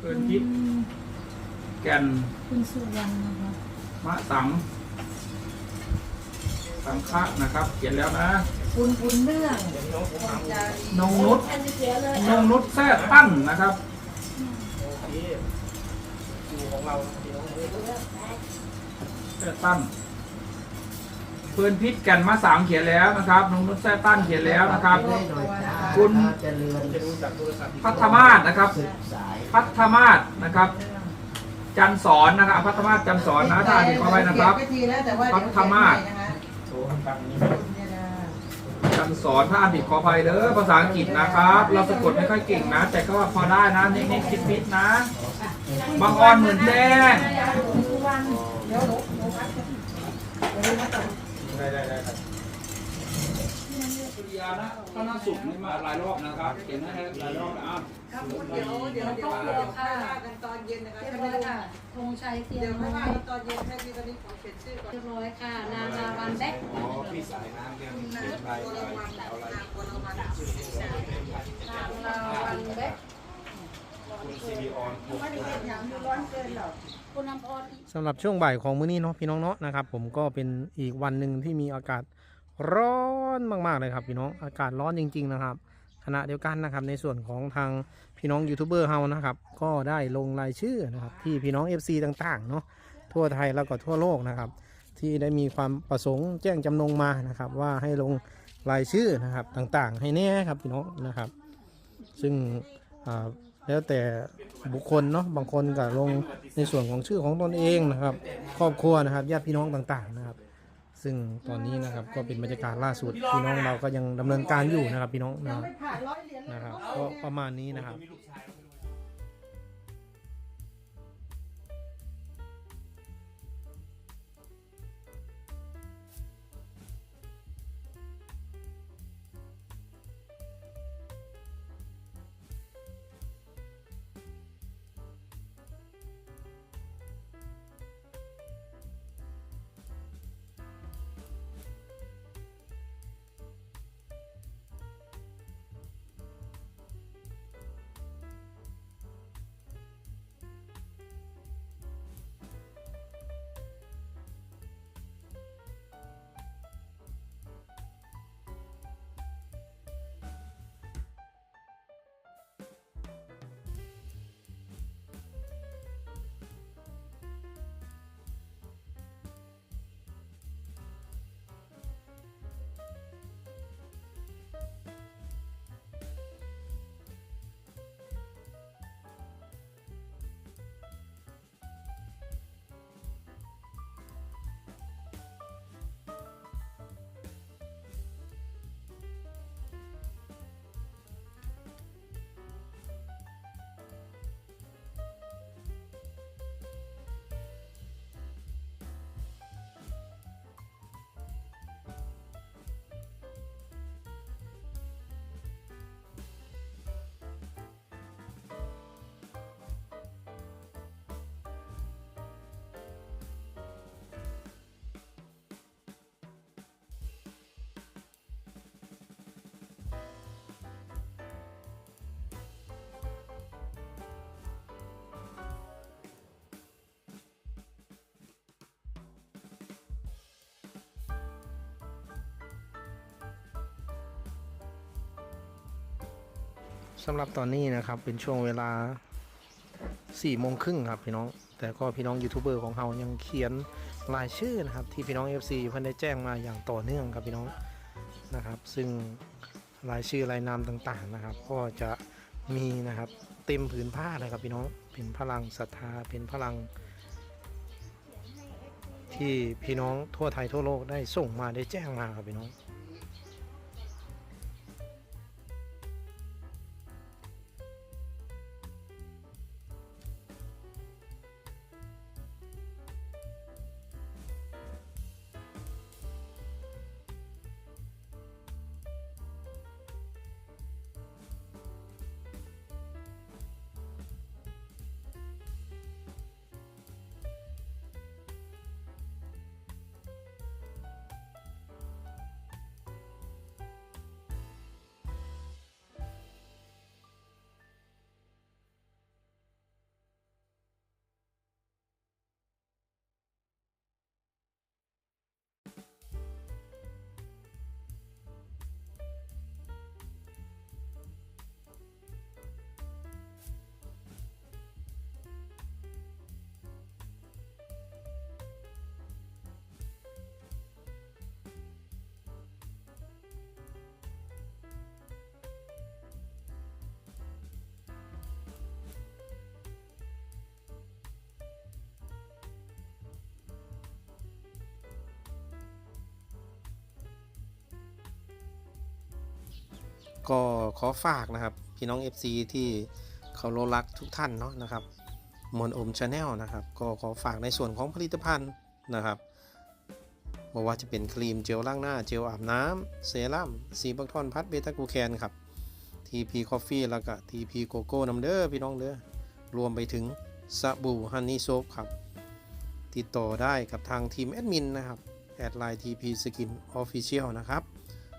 เกินพิษแก่นคุณสุวรรณนะคะมะสัง สังฆะนะครับ เขียนแล้วนะ คุณคุณเรื่องนงนุษอันนี้เสียเลยนงนุษแท้ตั้งนะครับโอเคอยู่ของเราพี่น้องแท้ตั้งเพื่อนพิษแก่นมะสังเขียนแล้วนะครับน้องนุษแท้ตั้งเขียนแล้วนะครับ คุณพัฒมาศนะครับ พัฒมาศนะครับ จันสอนนะครับ พัฒมาศจันสอนนะท่านที่ขอไว้นะครับ พัฒมาศจันสอนถ้าอ่านผิดขออภัยเด้อภาษาอังกฤษนะครับ เราสะกดไม่ค่อยเก่งนะ แต่ก็พอได้นะนิดๆคิดๆนะบางออนเหมือนแจ้ง คุณสุวรรณเดี๋ยวหนูหนูพักเดี๋ยวหนูมาต่อได้ได้ได้ครับสุริยานะพระนาสุขนี่มาหลายรอบนะครับเขียนให้หลายรอบนะอ้าวครับเดี๋ยวเดี๋ยวเดี๋ยวเดี๋ยวค่อยว่ากันตอนเย็นนะคะเรียบใช่ไหมร้อยล่ะค่ะธงชัยเทียเดี๋ยนวทค่อยองว่ากันตอนเย็นให้พี่ตอนนี้ขอเขียนชื่อก่อนเรียบร้อยค่ะ นานาวันแบ็คอ๋อพี่สายน้ำเรื่องคุณนะเขียนใบตัวอะไรละวันเอาอะไรนามตัวละวันนานาวันแบ็คคุณซีบีออนไม่ได้เห็นอย่างที่ร้อนเกิ สำหรับช่วงบ่ายของมื้อนี้เนาะพี่น้องเนาะนะครับ ผมก็เป็นอีกวันหนึ่งที่มีอากาศร้อนมากๆเลยครับพี่น้องอากาศร้อนจริง ๆ นะครับขณะเดียวกันนะครับในส่วนของทางพี่น้องยูทูบเบอร์เฮานะครับก็ได้ลงรายชื่อนะครับที่พี่น้อง FC ต่างๆเนาะทั่วไทยแล้วก็ทั่วโลกนะครับ ที่ได้มีความประสงค์แจ้งจำนงมานะครับ ว่าให้ลงรายชื่อนะครับต่างๆ ให้แน่ครับพี่น้องนะครับ ซึ่งอ่า แล้วแต่บุคคลเนาะบางคนก็ลงในส่วนของชื่อของตนเองนะครับ ครอบครัวนะครับญาติพี่น้องต่างๆนะครับ ซึ่งตอนนี้นะครับก็เป็นบรรยากาศล่าสุดพี่น้องเราก็ยังดำเนินการอยู่นะครับพี่น้องนะครับเหรียญเลยนะครับก็ประมาณนี้นะครับ สำหรับตอนนี้นะครับเป็นช่วงเวลา4ี่โมงครึ่งครับพี่น้อง แต่ก็พี่น้องยูทูบเบอร์ของเรายังเขียนรายชื่อนะครับ ที่พี่น้อง FC เพิ่นได้แจ้งมาอย่างต่อเนื่องครับพี่น้องนะครับ ซึ่งรายชื่อรายนามต่างๆนะครับ ก็จะมีนะครับเต็มผืนผ้าเลยครับพี่น้องเป็นพลังศรัทธาเป็นพลัง ที่พี่น้องทั่วไทยทั่วโลกได้ส่งมาได้แจ้งมาครับพี่น้อง ก็ขอฝากนะครับ พี่น้อง FC ที่เขารรักทุกท่านเนาะนะครับมนอมชาแนลนะครับ ก็ขอฝากในส่วนของผลิตภัณฑ์นะครับไม่ว่าจะเป็นครีมเจลล้างหน้าเจลอาบน้ำเซรั่มซีบักทอนพัดเบต้ากูแคนครับ TP Coffee แล้วก็ TP Coco น้ำเด้อพี่น้องเด้อรวมไปถึงสบู่ฮันนี่โซฟครับ ติดต่อได้กับทางทีมแอดมินนะครับ แอดไลน์ TP Skin Official นะครับ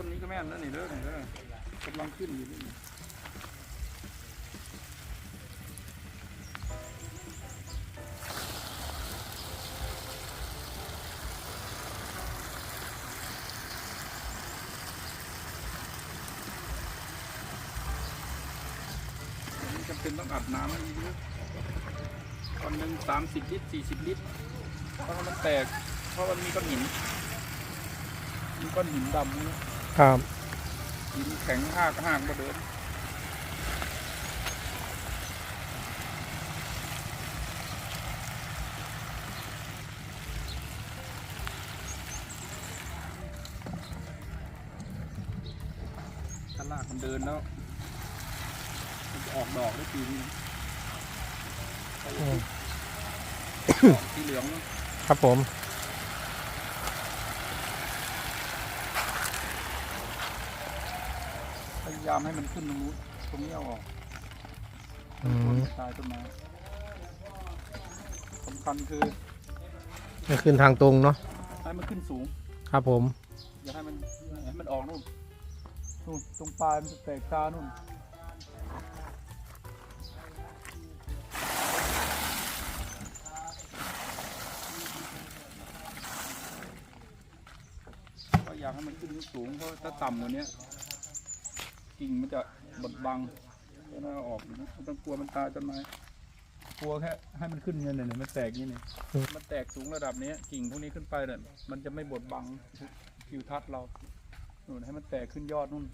ต้นนี้ก็แม่นแล้วนี่เด้อนี่เด้อกำลังขึ้นอยู่นี่จำเป็นต้องอาบน้ำให้เยอะตอนหนึ่งสามสิบลิตรสี่สิบลิตร เพราะมันแตก เพราะมันมีก้อนหิน มีก้อนหินดำนี่ ครับหินแข็งห้ากห้ากมาเดินถ้าลากมันเดินแล้ว มันจะออกดอกได้ปีนี้นะดอกสีเหลืองนะครับผม พยายามให้มันขึ้นตรงนู้นตรงนี้เอาออกอืมตายต้นไม้สำคัญคือนี่ขึ้นทางตรงเนาะให้มันขึ้นสูง ครับผม อย่าให้มันให้มันออกนู่นนู่นตรงปลายมันจะแตกตานู่นก็อยากให้มันขึ้นสูงเพราะถ้าต่ำกว่านี้ กิ่งมันจะบดบังก็น่าเอาออกนะไม่ต้องกลัวมันตายต้นไม้กลัวแค่ให้มันขึ้นเงินเนี่ยมันแตกนี่เนี่ยมันแตกสูงระดับนี้กิ่งพวกนี้ขึ้นไปเนี่ยมันจะไม่บดบังทิวทัศน์เรานู่นให้มันแตกขึ้นยอดนู่น